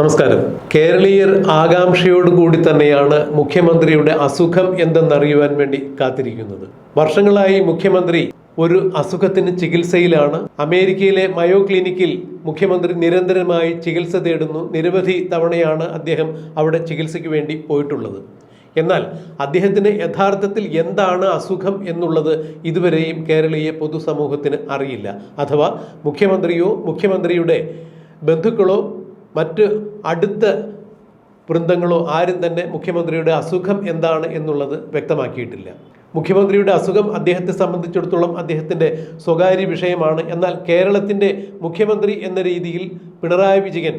നമസ്കാരം. കേരളീയർ ആകാംക്ഷയോടുകൂടി തന്നെയാണ് മുഖ്യമന്ത്രിയുടെ അസുഖം എന്തെന്നറിയുവാൻ വേണ്ടി കാത്തിരിക്കുന്നത്. വർഷങ്ങളായി മുഖ്യമന്ത്രി ഒരു അസുഖത്തിന് ചികിത്സയിലാണ്. അമേരിക്കയിലെ മയോ ക്ലിനിക്കിൽ മുഖ്യമന്ത്രി നിരന്തരമായി ചികിത്സ തേടുന്നു. നിരവധി തവണയാണ് അദ്ദേഹം അവിടെ ചികിത്സയ്ക്ക് വേണ്ടി പോയിട്ടുള്ളത്. എന്നാൽ അദ്ദേഹത്തിന് യഥാർത്ഥത്തിൽ എന്താണ് അസുഖം എന്നുള്ളത് ഇതുവരെയും കേരളീയ പൊതുസമൂഹത്തിന് അറിയില്ല. അഥവാ മുഖ്യമന്ത്രിയോ മുഖ്യമന്ത്രിയുടെ ബന്ധുക്കളോ മറ്റ് അടുത്ത വൃന്ദങ്ങളോ ആരും തന്നെ മുഖ്യമന്ത്രിയുടെ അസുഖം എന്താണ് എന്നുള്ളത് വ്യക്തമാക്കിയിട്ടില്ല. മുഖ്യമന്ത്രിയുടെ അസുഖം അദ്ദേഹത്തെ സംബന്ധിച്ചിടത്തോളം അദ്ദേഹത്തിന്റെ സ്വകാര്യ വിഷയമാണ്. എന്നാൽ കേരളത്തിന്റെ മുഖ്യമന്ത്രി എന്ന രീതിയിൽ പിണറായി വിജയൻ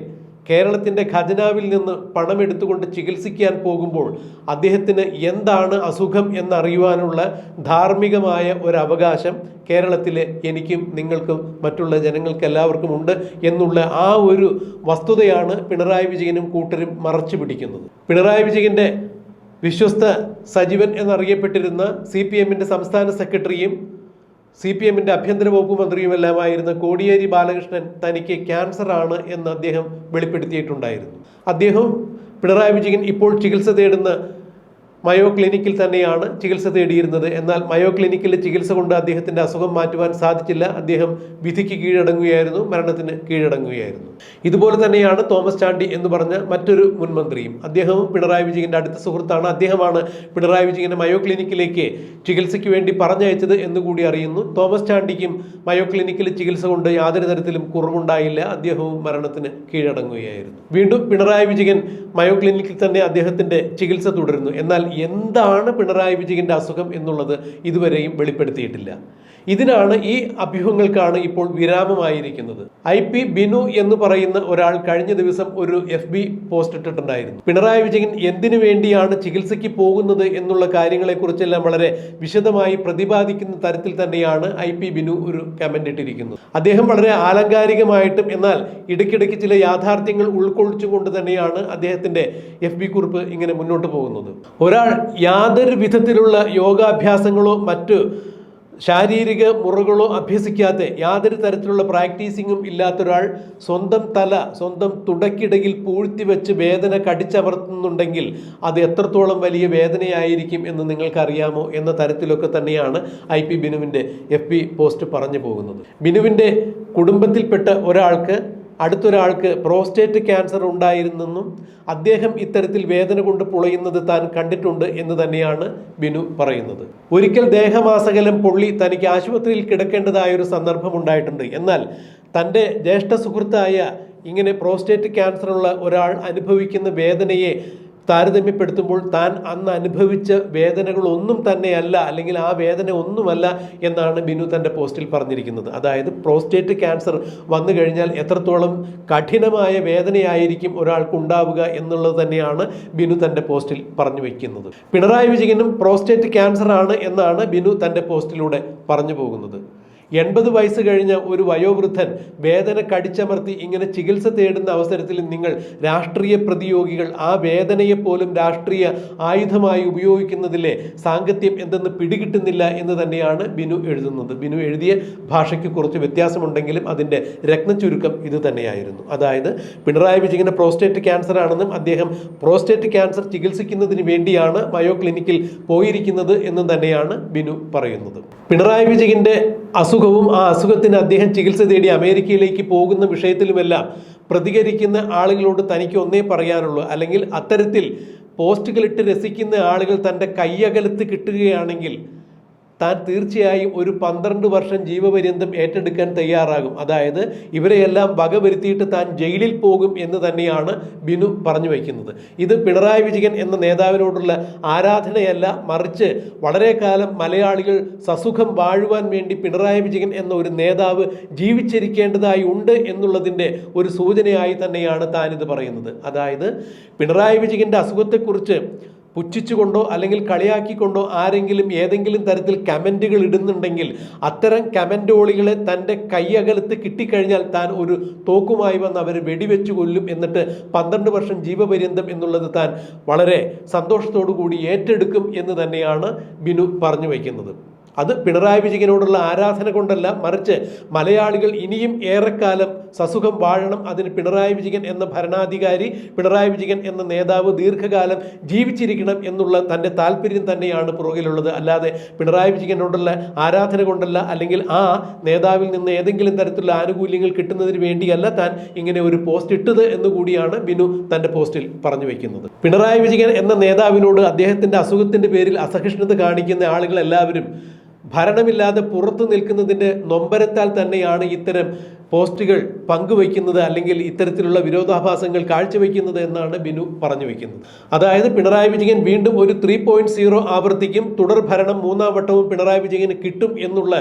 കേരളത്തിന്റെ ഖജനാവിൽ നിന്ന് പണമെടുത്തുകൊണ്ട് ചികിത്സിക്കാൻ പോകുമ്പോൾ അദ്ദേഹത്തിന് എന്താണ് അസുഖം എന്നറിയുവാനുള്ള ധാർമ്മികമായ ഒരു അവകാശം കേരളത്തിലെ എനിക്കും നിങ്ങൾക്കും മറ്റുള്ള ജനങ്ങൾക്ക് എല്ലാവർക്കും ഉണ്ട് എന്നുള്ള ആ ഒരു വസ്തുതയാണ് പിണറായി വിജയനും കൂട്ടരും മറച്ചു പിടിക്കുന്നത്. പിണറായി വിജയന്റെ വിശ്വസ്ത സജീവൻ എന്നറിയപ്പെട്ടിരുന്ന സി പി എമ്മിന്റെ സംസ്ഥാന സെക്രട്ടറിയും സി പി എമ്മിന്റെ ആഭ്യന്തര വകുപ്പ് മന്ത്രിയുമെല്ലാമായിരുന്ന കോടിയേരി ബാലകൃഷ്ണൻ തനിക്ക് ക്യാൻസർ ആണ് എന്ന് അദ്ദേഹം വെളിപ്പെടുത്തിയിട്ടുണ്ടായിരുന്നു. അദ്ദേഹം പിണറായി വിജയൻ ഇപ്പോൾ ചികിത്സ തേടുന്ന മയോ ക്ലിനിക്കിൽ തന്നെയാണ് ചികിത്സ തേടിയിരുന്നത്. എന്നാൽ മയോ ക്ലിനിക്കിലെ ചികിത്സ കൊണ്ട് അദ്ദേഹത്തിന്റെ അസുഖം മാറ്റുവാൻ സാധിച്ചില്ല. അദ്ദേഹം വിധിക്ക് കീഴടങ്ങുകയായിരുന്നു മരണത്തിന് കീഴടങ്ങുകയായിരുന്നു. ഇതുപോലെ തന്നെയാണ് തോമസ് ചാണ്ടി എന്ന് പറഞ്ഞ മറ്റൊരു മുൻമന്ത്രിയും അദ്ദേഹവും പിണറായി വിജയന്റെ അടുത്ത സുഹൃത്താണ്. അദ്ദേഹമാണ് പിണറായി വിജയനെ മയോ ക്ലിനിക്കിലേക്ക് ചികിത്സയ്ക്ക് വേണ്ടി പറഞ്ഞയച്ചത് എന്നുകൂടി അറിയുന്നു. തോമസ് ചാണ്ടിക്കും മയോ ക്ലിനിക്കിൽ ചികിത്സ കൊണ്ട് യാതൊരു തരത്തിലും കുറവുണ്ടായില്ല. അദ്ദേഹവും മരണത്തിന് കീഴടങ്ങുകയായിരുന്നു. വീണ്ടും പിണറായി വിജയൻ മയോ ക്ലിനിക്കിൽ തന്നെ അദ്ദേഹത്തിന്റെ ചികിത്സ തുടരുന്നു. എന്നാൽ എന്താണ് പിണറായി വിജയന്റെ അസുഖം എന്നുള്ളത് ഇതുവരെയും വെളിപ്പെടുത്തിയിട്ടില്ല. ഇതിനാണ് ഈ അഭ്യൂഹങ്ങൾക്കാണ് ഇപ്പോൾ വിരാമമായിരിക്കുന്നത്. ഐ പി ബിനു എന്ന് പറയുന്ന ഒരാൾ കഴിഞ്ഞ ദിവസം ഒരു എഫ് ബി പോസ്റ്റ് ഇട്ടിട്ടുണ്ടായിരുന്നു. പിണറായി വിജയൻ എന്തിനു വേണ്ടിയാണ് ചികിത്സയ്ക്ക് പോകുന്നത് എന്നുള്ള കാര്യങ്ങളെക്കുറിച്ചെല്ലാം വളരെ വിശദമായി പ്രതിപാദിക്കുന്ന തരത്തിൽ തന്നെയാണ് ഐ പി ബിനു ഒരു കമന്റ് ഇട്ടിരിക്കുന്നത്. അദ്ദേഹം വളരെ ആലങ്കാരികമായിട്ടും എന്നാൽ ഇടയ്ക്കിടയ്ക്ക് ചില യാഥാർത്ഥ്യങ്ങൾ ഉൾക്കൊള്ളിച്ചുകൊണ്ട് തന്നെയാണ് അദ്ദേഹത്തിന്റെ എഫ് ബി കുറിപ്പ് ഇങ്ങനെ മുന്നോട്ട് പോകുന്നത്. ഒരാൾ യാതൊരു വിധത്തിലുള്ള യോഗാഭ്യാസങ്ങളോ മറ്റ് ശാരീരിക മുറകളോ അഭ്യസിക്കാതെ യാതൊരു തരത്തിലുള്ള പ്രാക്ടീസിങ്ങും ഇല്ലാത്ത ഒരാൾ സ്വന്തം തല സ്വന്തം തുടക്കിടയിൽ പൂഴ്ത്തി വെച്ച് വേദന കടിച്ചമർത്തുന്നുണ്ടെങ്കിൽ അത് എത്രത്തോളം വലിയ വേദനയായിരിക്കും എന്ന് നിങ്ങൾക്കറിയാമോ എന്ന തരത്തിലൊക്കെ തന്നെയാണ് ഐ പി ബിനുവിന്റെ എഫ് പോസ്റ്റ് പറഞ്ഞു പോകുന്നത്. ബിനുവിന്റെ കുടുംബത്തിൽപ്പെട്ട ഒരാൾക്ക് അടുത്തൊരാൾക്ക് പ്രോസ്റ്റേറ്റ് ക്യാൻസർ ഉണ്ടായിരുന്നെന്നും അദ്ദേഹം ഇത്തരത്തിൽ വേദന കൊണ്ട് പുളയുന്നത് താൻ കണ്ടിട്ടുണ്ട് എന്ന് തന്നെയാണ് ബിനു പറയുന്നത്. ഒരിക്കൽ ദേഹമാസകലം പൊള്ളി തനിക്ക് ആശുപത്രിയിൽ കിടക്കേണ്ടതായ ഒരു സന്ദർഭം ഉണ്ടായിട്ടുണ്ട്. എന്നാൽ തന്റെ ജ്യേഷ്ഠ സുഹൃത്തായ ഇങ്ങനെ പ്രോസ്റ്റേറ്റ് ക്യാൻസറുള്ള ഒരാൾ അനുഭവിക്കുന്ന വേദനയെ താരതമ്യപ്പെടുത്തുമ്പോൾ താൻ അന്ന് അനുഭവിച്ച വേദനകളൊന്നും തന്നെയല്ല അല്ലെങ്കിൽ ആ വേദന ഒന്നുമല്ല എന്നാണ് ബിനു തന്റെ പോസ്റ്റിൽ പറഞ്ഞിരിക്കുന്നത്. അതായത് പ്രോസ്റ്റേറ്റ് ക്യാൻസർ വന്നു കഴിഞ്ഞാൽ എത്രത്തോളം കഠിനമായ വേദനയായിരിക്കും ഒരാൾക്ക് ഉണ്ടാവുക എന്നുള്ളത് തന്നെയാണ് ബിനു തന്റെ പോസ്റ്റിൽ പറഞ്ഞു വയ്ക്കുന്നത് പിണറായി വിജയനും പ്രോസ്റ്റേറ്റ് ക്യാൻസർ ആണ് എന്നാണ് ബിനു തന്റെ പോസ്റ്റിലൂടെ പറഞ്ഞു പോകുന്നത്. എൺപത് വയസ്സ് കഴിഞ്ഞ ഒരു വയോവൃദ്ധൻ വേദന കടിച്ചമർത്തി ഇങ്ങനെ ചികിത്സ തേടുന്ന അവസരത്തിൽ നിങ്ങൾ രാഷ്ട്രീയ പ്രതിയോഗികൾ ആ വേദനയെ പോലും രാഷ്ട്രീയ ആയുധമായി ഉപയോഗിക്കുന്നതിലെ സാങ്കത്യം എന്തെന്ന് പിടികിട്ടുന്നില്ല എന്ന് തന്നെയാണ് ബിനു എഴുതുന്നത്. ബിനു എഴുതിയ ഭാഷയ്ക്ക് കുറച്ച് വ്യത്യാസമുണ്ടെങ്കിലും അതിന്റെ രത്നചുരുക്കം ഇത് തന്നെയായിരുന്നു. അതായത് പിണറായി വിജയന് പ്രോസ്റ്റേറ്റ് ക്യാൻസർ ആണെന്നും അദ്ദേഹം പ്രോസ്റ്റേറ്റ് ക്യാൻസർ ചികിത്സിക്കുന്നതിന് വേണ്ടിയാണ് മയോ ക്ലിനിക്കിൽ പോയിരിക്കുന്നത് എന്നും തന്നെയാണ് ബിനു പറയുന്നത്. പിണറായി വിജയന്റെ വിജയന്റെ അസുഖവും ആ അസുഖത്തിന് അദ്ദേഹം ചികിത്സ തേടി അമേരിക്കയിലേക്ക് പോകുന്ന വിഷയത്തിലുമെല്ലാം പ്രതികരിക്കുന്ന ആളുകളോട് തനിക്ക് ഒന്നേ പറയാനുള്ളൂ. അല്ലെങ്കിൽ അത്തരത്തിൽ പോസ്റ്റുകളിട്ട് രസിക്കുന്ന ആളുകൾ തന്റെ കൈയകലത്ത് കിട്ടുകയാണെങ്കിൽ താൻ തീർച്ചയായും ഒരു പന്ത്രണ്ട് വർഷം ജീവപര്യന്തം ഏറ്റെടുക്കാൻ തയ്യാറാകും. അതായത് ഇവരെയെല്ലാം വകവരുത്തിയിട്ട് താൻ ജയിലിൽ പോകും എന്ന് തന്നെയാണ് ബിനു പറഞ്ഞു വയ്ക്കുന്നത്. ഇത് പിണറായി വിജയൻ എന്ന നേതാവിനോടുള്ള ആരാധനയല്ല മറിച്ച് വളരെ കാലം മലയാളികൾ സസുഖം വാഴുവാൻ വേണ്ടി പിണറായി വിജയൻ എന്ന ഒരു നേതാവ് ജീവിച്ചിരിക്കേണ്ടതായി ഉണ്ട് എന്നുള്ളതിന്റെ ഒരു സൂചനയായി തന്നെയാണ് താനിത് പറയുന്നത്. അതായത് പിണറായി വിജയന്റെ അസുഖത്തെക്കുറിച്ച് പുച്ഛിച്ചുകൊണ്ടോ അല്ലെങ്കിൽ കളിയാക്കിക്കൊണ്ടോ ആരെങ്കിലും ഏതെങ്കിലും തരത്തിൽ കമന്റുകൾ ഇടുന്നുണ്ടെങ്കിൽ അത്തരം കമന്റോളികളെ തന്റെ കൈയകലത്ത് കിട്ടിക്കഴിഞ്ഞാൽ താൻ ഒരു തോക്കുമായി വന്ന് അവർ വെടിവെച്ച് കൊല്ലും എന്നിട്ട് പന്ത്രണ്ട് വർഷം ജീവപര്യന്തം എന്നുള്ളത് താൻ വളരെ സന്തോഷത്തോടു കൂടി ഏറ്റെടുക്കും എന്ന് തന്നെയാണ് ബിനു പറഞ്ഞു വയ്ക്കുന്നത്. അത് പിണറായി വിജയനോടുള്ള ആരാധന കൊണ്ടല്ല മറിച്ച് മലയാളികൾ ഇനിയും ഏറെക്കാലം സസുഖം വാഴണം അതിന് പിണറായി വിജയൻ എന്ന ഭരണാധികാരി പിണറായി വിജയൻ എന്ന നേതാവ് ദീർഘകാലം ജീവിച്ചിരിക്കണം എന്നുള്ള തന്റെ താല്പര്യം തന്നെയാണ് പുറകിലുള്ളത്. അല്ലാതെ പിണറായി വിജയനോടുള്ള ആരാധന കൊണ്ടല്ല അല്ലെങ്കിൽ ആ നേതാവിൽ നിന്ന് ഏതെങ്കിലും തരത്തിലുള്ള ആനുകൂല്യങ്ങൾ കിട്ടുന്നതിന് വേണ്ടിയല്ല താൻ ഇങ്ങനെ ഒരു പോസ്റ്റ് ഇട്ടത് എന്നുകൂടിയാണ് ബിനു തന്റെ പോസ്റ്റിൽ പറഞ്ഞു വയ്ക്കുന്നത് പിണറായി വിജയൻ എന്ന നേതാവിനോട് അദ്ദേഹത്തിന്റെ അസുഖത്തിന്റെ പേരിൽ അസഹിഷ്ണുത കാണിക്കുന്ന ആളുകൾ എല്ലാവരും ഭരണമില്ലാതെ പുറത്തു നിൽക്കുന്നതിന്റെ നൊമ്പരത്താൽ തന്നെയാണ് ഇത്തരം പോസ്റ്റുകൾ പങ്കുവയ്ക്കുന്നത് അല്ലെങ്കിൽ ഇത്തരത്തിലുള്ള വിരോധാഭാസങ്ങൾ കാഴ്ചവെക്കുന്നത് എന്നാണ് ബിനു പറഞ്ഞു വയ്ക്കുന്നത് അതായത് പിണറായി വിജയൻ വീണ്ടും ഒരു ത്രീ പോയിന്റ് സീറോ ആവർത്തിക്കും തുടർ ഭരണം മൂന്നാം വട്ടവും പിണറായി വിജയന് കിട്ടും എന്നുള്ള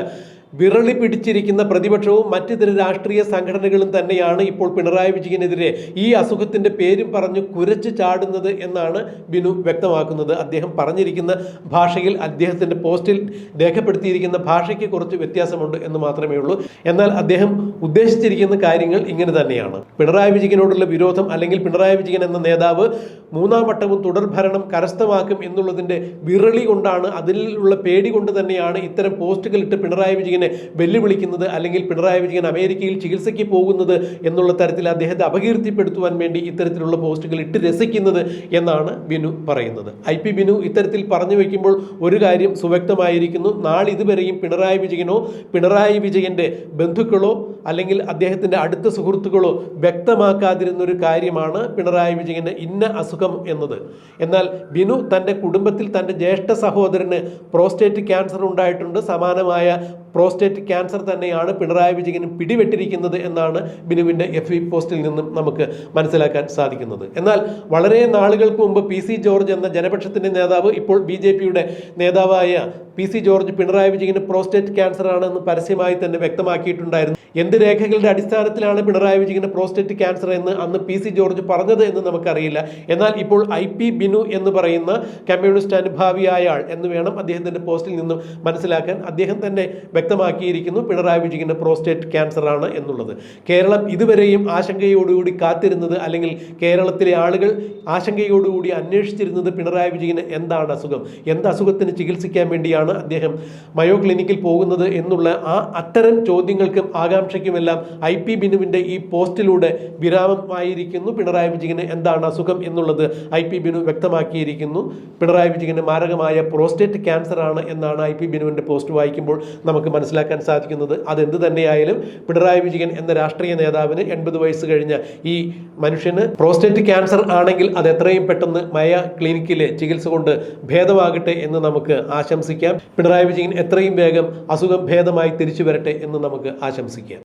വിറളി പിടിച്ചിരിക്കുന്ന പ്രതിപക്ഷവും മറ്റിതര രാഷ്ട്രീയ സംഘടനകളും തന്നെയാണ് ഇപ്പോൾ പിണറായി വിജയനെതിരെ ഈ അസുഖത്തിന്റെ പേരും പറഞ്ഞു കുരച്ചു ചാടുന്നത് എന്നാണ് ബിനു വ്യക്തമാക്കുന്നത്. അദ്ദേഹം പറഞ്ഞിരിക്കുന്ന ഭാഷയിൽ അദ്ദേഹത്തിന്റെ പോസ്റ്റിൽ രേഖപ്പെടുത്തിയിരിക്കുന്ന ഭാഷയ്ക്ക് കുറച്ച് വ്യത്യാസമുണ്ട് എന്ന് മാത്രമേ ഉള്ളൂ. എന്നാൽ അദ്ദേഹം ഉദ്ദേശിച്ചിരിക്കുന്ന കാര്യങ്ങൾ ഇങ്ങനെ തന്നെയാണ്. പിണറായി വിജയനോടുള്ള വിരോധം അല്ലെങ്കിൽ പിണറായി വിജയൻ എന്ന നേതാവ് മൂന്നാം വട്ടവും തുടർ ഭരണം കരസ്ഥമാക്കും എന്നുള്ളതിന്റെ വിരളി കൊണ്ടാണ് അതിലുള്ള പേടി കൊണ്ട് തന്നെയാണ് ഇത്തരം പോസ്റ്റുകൾ ഇട്ട് പിണറായി വിജയനെ വെല്ലുവിളിക്കുന്നത് അല്ലെങ്കിൽ പിണറായി വിജയൻ അമേരിക്കയിൽ ചികിത്സയ്ക്ക് പോകുന്നത് എന്നുള്ള തരത്തിൽ അദ്ദേഹത്തെ അപകീർത്തിപ്പെടുത്തുവാൻ വേണ്ടി ഇത്തരത്തിലുള്ള പോസ്റ്റുകൾ ഇട്ട് രസിക്കുന്നത് എന്നാണ് ബിനു പറയുന്നത്. ഐ പി ബിനു ഇത്തരത്തിൽ പറഞ്ഞു വയ്ക്കുമ്പോൾ ഒരു കാര്യം സുവ്യക്തമായിരിക്കുന്നു. നാളെ ഇതുവരെയും പിണറായി വിജയനോ പിണറായി വിജയന്റെ ബന്ധുക്കളോ അല്ലെങ്കിൽ അദ്ദേഹത്തിന്റെ അടുത്ത സുഹൃത്തുക്കളോ വ്യക്തമാക്കാതിരുന്ന ഒരു കാര്യമാണ് പിണറായി വിജയന് ഇന്ന അസുഖം എന്നത്. എന്നാൽ ബിനു തന്റെ കുടുംബത്തിൽ തന്റെ ജ്യേഷ്ഠ സഹോദരന് പ്രോസ്റ്റേറ്റ് ക്യാൻസർ ഉണ്ടായിട്ടുണ്ട്. സമാനമായ പ്രോസ്റ്റേറ്റ് ക്യാൻസർ തന്നെയാണ് പിണറായി വിജയനും പിടിവെട്ടിരിക്കുന്നത് എന്നാണ് ബിനുവിന്റെ എഫ് ഇ പോസ്റ്റിൽ നിന്നും നമുക്ക് മനസ്സിലാക്കാൻ സാധിക്കുന്നത്. എന്നാൽ വളരെ നാളുകൾക്ക് മുമ്പ് പി സി ജോർജ് എന്ന ജനപക്ഷത്തിന്റെ നേതാവ് ഇപ്പോൾ ബി ജെ പിയുടെ നേതാവായ പി സി ജോർജ് പിണറായി വിജയന് പ്രോസ്റ്റേറ്റ് ക്യാൻസർ ആണെന്ന് പരസ്യമായി തന്നെ വ്യക്തമാക്കിയിട്ടുണ്ടായിരുന്നു. എന്ത് രേഖകളുടെ അടിസ്ഥാനത്തിലാണ് പിണറായി വിജയന് പ്രോസ്റ്റേറ്റ് ക്യാൻസർ എന്ന് അന്ന് പി സി ജോർജ് പറഞ്ഞത് എന്ന് നമുക്കറിയില്ല. എന്നാൽ ഇപ്പോൾ ഐ പി ബിനു എന്ന് പറയുന്ന കമ്മ്യൂണിസ്റ്റ് അനുഭാവിയായ ആൾ എന്ന് വേണം അദ്ദേഹത്തിന്റെ പോസ്റ്റിൽ നിന്നും മനസ്സിലാക്കാൻ. അദ്ദേഹം തന്നെ വ്യക്തമാക്കിയിരിക്കുന്നു. പിണറായി വിജയന് പ്രോസ്റ്റേറ്റ് ക്യാൻസർ ആണ് എന്നുള്ളത്. കേരളം ഇതുവരെയും ആശങ്കയോടുകൂടി കാത്തിരുന്നത് അല്ലെങ്കിൽ കേരളത്തിലെ ആളുകൾ ആശങ്കയോടുകൂടി അന്വേഷിച്ചിരുന്നത് പിണറായി വിജയന് എന്താണ് അസുഖം? എന്ത് അസുഖത്തിന് ചികിത്സിക്കാൻ വേണ്ടിയാണ് അദ്ദേഹം മയോ ക്ലിനിക്കിൽ പോകുന്നത് എന്നുള്ള ആ അത്തരം ചോദ്യങ്ങൾക്കും ആകാംക്ഷയ്ക്കുമെല്ലാം ഐ പി ബിനുവിന്റെ ഈ പോസ്റ്റിലൂടെ വിരാമമായിരിക്കുന്നു. പിണറായി വിജയന് എന്താണ് അസുഖം എന്നുള്ളത് ഐ പി ബിനു വ്യക്തമാക്കിയിരിക്കുന്നു. പിണറായി വിജയന് മാരകമായ പ്രോസ്റ്റേറ്റ് ക്യാൻസർ ആണ് എന്നാണ് ഐ പി ബിനുവിന്റെ പോസ്റ്റ് വായിക്കുമ്പോൾ നമുക്ക് മനസ്സിലാക്കാൻ സാധിക്കുന്നത് അതെന്ത് തന്നെയായാലും പിണറായി വിജയൻ എന്ന രാഷ്ട്രീയ നേതാവിന് എൺപത് വയസ്സ് കഴിഞ്ഞ ഈ മനുഷ്യന് പ്രോസ്റ്റേറ്റ് ക്യാൻസർ ആണെങ്കിൽ അത് എത്രയും പെട്ടെന്ന് മയ ക്ലിനിക്കിലെ ചികിത്സ കൊണ്ട് ഭേദമാകട്ടെ എന്ന് നമുക്ക് ആശംസിക്കാം. പിണറായി വിജയൻ എത്രയും വേഗം അസുഖം ഭേദമായി തിരിച്ചു വരട്ടെ എന്ന് നമുക്ക് ആശംസിക്കാം.